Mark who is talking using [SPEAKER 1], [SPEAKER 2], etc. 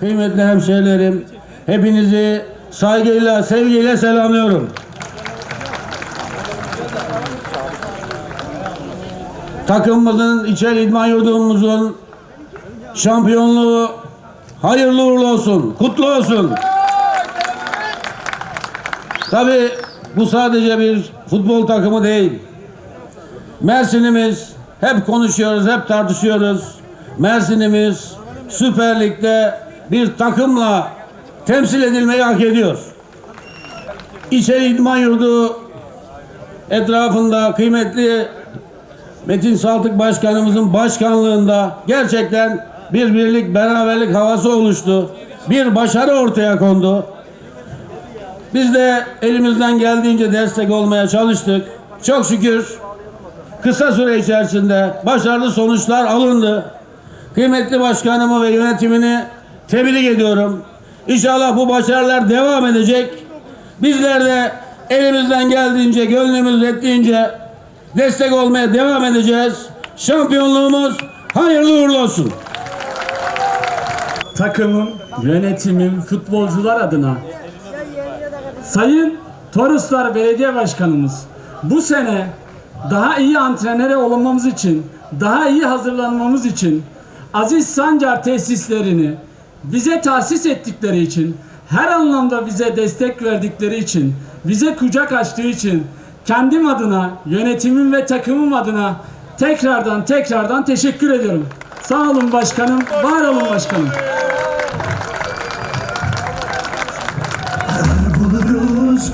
[SPEAKER 1] kıymetli hemşehrilerim, hepinizi saygıyla, sevgiyle selamlıyorum. Takımımızın, içeri idman yurdumuzun şampiyonluğu hayırlı uğurlu olsun, kutlu olsun. Tabii bu sadece bir futbol takımı değil. Mersin'imiz hep konuşuyoruz, hep tartışıyoruz. Mersin'imiz Süper Lig'de bir takımla temsil edilmeyi hak ediyor. İçeri İdman Yurdu etrafında kıymetli Metin Saltık Başkanımızın başkanlığında gerçekten bir birlik, beraberlik havası oluştu. Bir başarı ortaya kondu. Biz de elimizden geldiğince destek olmaya çalıştık. Çok şükür kısa süre içerisinde başarılı sonuçlar alındı. Kıymetli başkanımı ve yönetimini tebrik ediyorum. İnşallah bu başarılar devam edecek. Bizler de elimizden geldiğince, gönlümüz ettiğince destek olmaya devam edeceğiz. Şampiyonluğumuz hayırlı uğurlu olsun.
[SPEAKER 2] takımım, yönetimim, futbolcular adına Sayın Toroslar Belediye Başkanımız bu sene daha iyi antrenöre olmamız için, daha iyi hazırlanmamız için Aziz Sancar tesislerini bize tahsis ettikleri için, her anlamda bize destek verdikleri için, bize kucak açtığı için kendim adına, yönetimim ve takımım adına tekrardan tekrardan teşekkür ediyorum. Sağ olun başkanım, var olun başkanım.
[SPEAKER 3] buluruz.